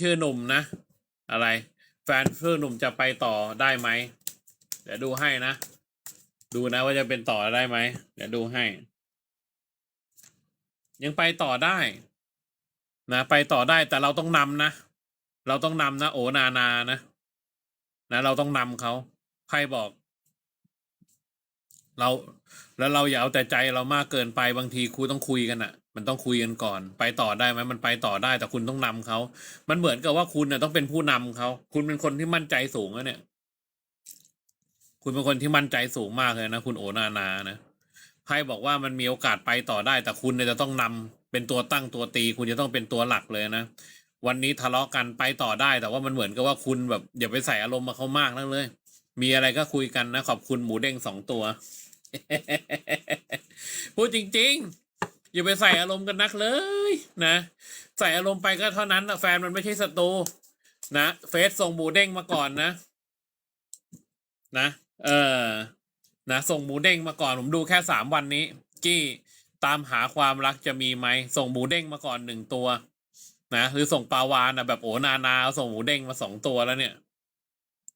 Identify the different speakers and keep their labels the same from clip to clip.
Speaker 1: ชื่อหนุ่มนะ อะไร แฟนชื่อหนุ่มจะไปต่อได้ไหมเดี๋ยวดูให้นะ ดูนะว่าจะเป็นต่อได้ไหมเดี๋ยวดูให้ ยังไปต่อได้นะไปต่อได้แต่เราต้องนำนะ เราต้องนำนะ โอนานานะนะเราต้องนำเขาไพ่บอก เราแล้วเราอย่าเอาแต่ใจเรามากเกินไปบางทีครูต้องคุยกันอะ่ะ มันต้องคุยกันก่อน ไปต่อได้ไหมมันไปต่อได้แต่คุณต้องนำเขามันเหมือนกับว่าคุณน่ะต้องเป็นผู้นำเขาคุณเป็นคนที่มั่นใจสูงนะเนี่ย คุณเป็นคนที่มั่นใจสูงมากเลยนะคุณโอนานานะไพ่บอกว่ามันมีโอกาสไปต่อได้ แต่คุณเนี่ยจะต้องนำเป็นตัวตั้งตัวตี คุณจะต้องเป็นตัวหลักเลยนะวันนี้ทะเลาะกันไปต่อได้ แต่ว่ามันเหมือนกับว่าคุณแบบอย่าไปใส่อารมณ์มาเขามากนักเลย มีอะไรก็คุยกันนะ ขอบคุณหมูเด้งสองตัวพูดจริง ๆ อย่าไปใส่อารมณ์กันนักเลยนะ ใส่อารมณ์ไปก็เท่านั้นนะแฟนมันไม่ใช่ศัตรูนะเฟซส่งหมูเด้งมาก่อนนะ นะเออนะส่งหมูเด้งมาก่อนผมดูแค่สามวันนี้ กี้ตามหาความรักจะมีไหมส่งหมูเด้งมาก่อนหนึ่งตัว นะหรือส่งปลาวานนะแบบโอนานาส่งหมูเด้งมาสองตัวแล้วเนี่ย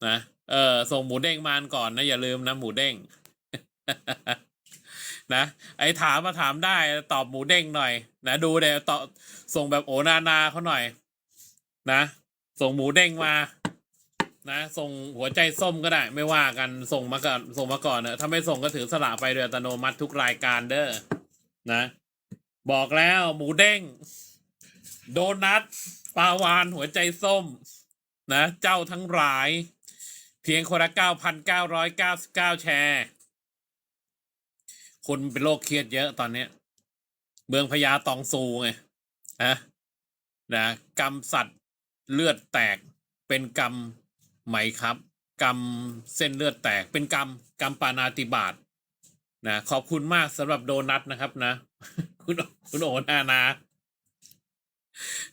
Speaker 1: นะเออส่งหมูเด้งมาก่อนนะอย่าลืมนะหมูเด้ง นะไอ้ถามมาถามได้ตอบหมูเด้งหน่อย นะดูเดี๋ยวตอบส่งแบบโอนานาเขาหน่อย นะส่งหมูเด้งมา นะส่งหัวใจส้มก็ได้ ไม่ว่ากันส่งมาก่อนส่งมาก่อนเนอะถ้าไม่ส่งก็ถือสละไปโดยอัตโนมัติทุกรายการเด้อนะ บอกแล้วหมูเด้ง โดนัทปลาวานหัวใจส้ม นะ เจ้าทั้งหลาย เพียงคนละเก้าพันเก้าร้อยเก้าสิบเก้าแชร์ คนเป็นโรคเครียดเยอะตอนเนี้ย เมืองพญาตองซูไงนะนะกรรมสัตว์เลือดแตกเป็นกรรมไหมครับ กรรมเส้นเลือดแตกเป็นกรรมกรรมปานาติบาตนะขอบคุณมากสำหรับโดนัทนะครับนะ คุณคุณโอนานา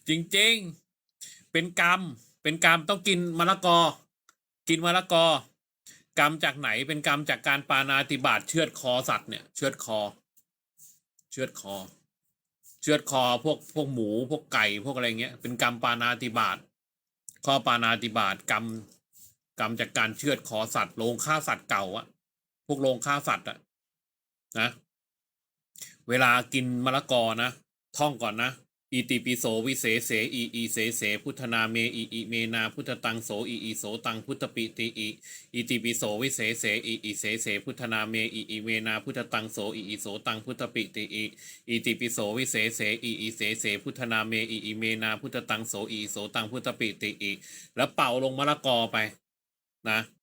Speaker 1: จริงๆ เป็นกรรม เป็นกรรมต้องกินมะละกอ กินมะละกอ กรรมจากไหนเป็นกรรมจากการปานาติบาตเชือดคอสัตว์เนี่ยเชือดคอ เชือดคอ เชือดคอพวกพวกหมูพวกไก่พวกอะไรเงี้ยเป็นกรรมปานาติบาตข้อปานาติบาตกรรมกรรมจากการเชือดคอสัตว์โรงฆ่าสัตว์เก่าอะพวกโรงฆ่าสัตว์อะนะ เวลากินมะละกอนะท่องก่อนนะ อิติปิโสวิเศษเสอีอีเสเสพุทธนาเมอีอีเมนาพุทธตังโสอีอีโสตังพุทธปิติอีอิติปิโสวิเศษเสอีอีเสเสพุทธนาเมอีอีเมนาพุทธตังโสอีอีโสตังพุทธปิติอีอิติปิโสวิเศษเสอีอีเสเสพุทธนาเมอีอีเมนาพุทธตังโสอีอีโสตังพุทธปิติอีแล้วเป่าลงมะละกอไปนะ